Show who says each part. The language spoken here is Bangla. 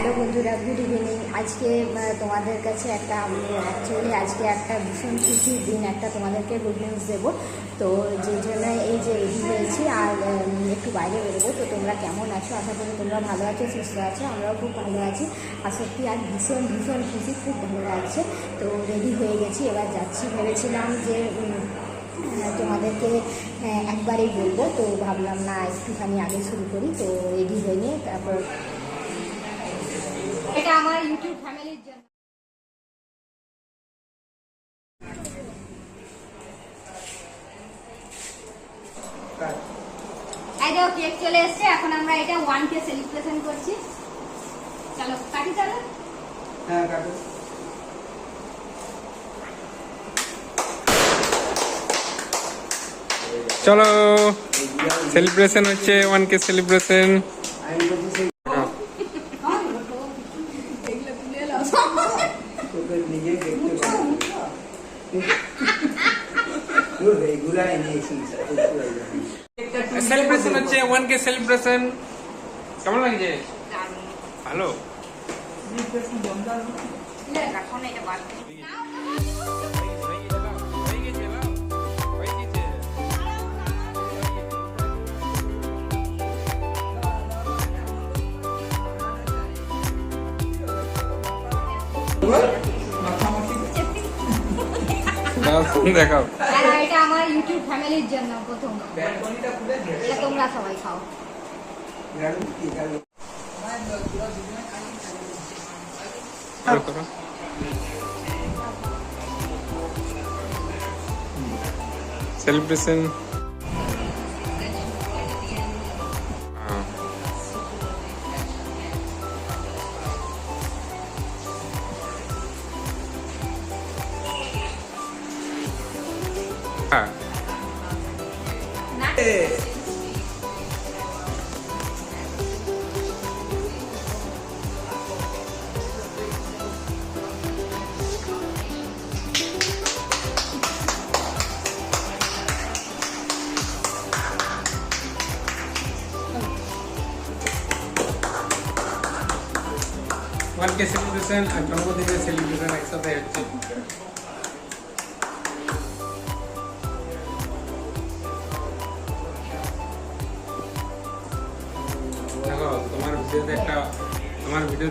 Speaker 1: হ্যালো বন্ধুরা, গুড ইভিনিং। আজকে তোমাদের কাছে একটা অ্যাকচুয়ালি আজকে একটা ভীষণ খুশির দিন, একটা তোমাদেরকে গুড নিউজ দেবো। তো যে জন্য এই যে রেডি হয়েছি, আর একটু বাইরে বেরোবো। তো তোমরা কেমন আছো? আশা করি তোমরা ভালো আছো, সুস্থ আছো, আমরাও খুব ভালো আছি। আর সত্যি আর ভীষণ ভীষণ খুশি, খুব ভালো লাগছে। তো রেডি হয়ে গেছি, এবার যাচ্ছি। ভেবেছিলাম যে তোমাদেরকে একবারেই বলব। তো ভাবলাম, না, একটুখানি আগে শুরু করি। তো রেডি হয়ে নিয়ে তারপর এটা আমার ইউটিউব ফ্যামিলির জন্য। এই কেক চলে এসেছে। এখন আমরা এটা ওয়ান কে সেলিব্রেশন করছি। চলো কাটি চলো।
Speaker 2: হ্যাঁ কাটো।
Speaker 3: চলো সেলিব্রেশন হচ্ছে ওয়ান কে সেলিব্রেশন
Speaker 2: তোকে নিজেই দেখতে এনেছিস একটু
Speaker 3: সেলিব্রেশন হচ্ছে ওয়ান কে সেলিব্রেশন কেমন লাগছে? ভালো।
Speaker 1: এখন এটা বাদ
Speaker 3: দেখাও
Speaker 1: আর এটা আমার ইউটিউব ফ্যামিলির জন্য প্রথম। এটা তোমরা সবাই খাও?
Speaker 3: সেলিব্রেশন ওয়ান কে সেলিব্রেশন আর জন্মদিনের সেলিব্রেশন একসাথে হচ্ছে ভিডিওতে একটা আমার ভিডিওতে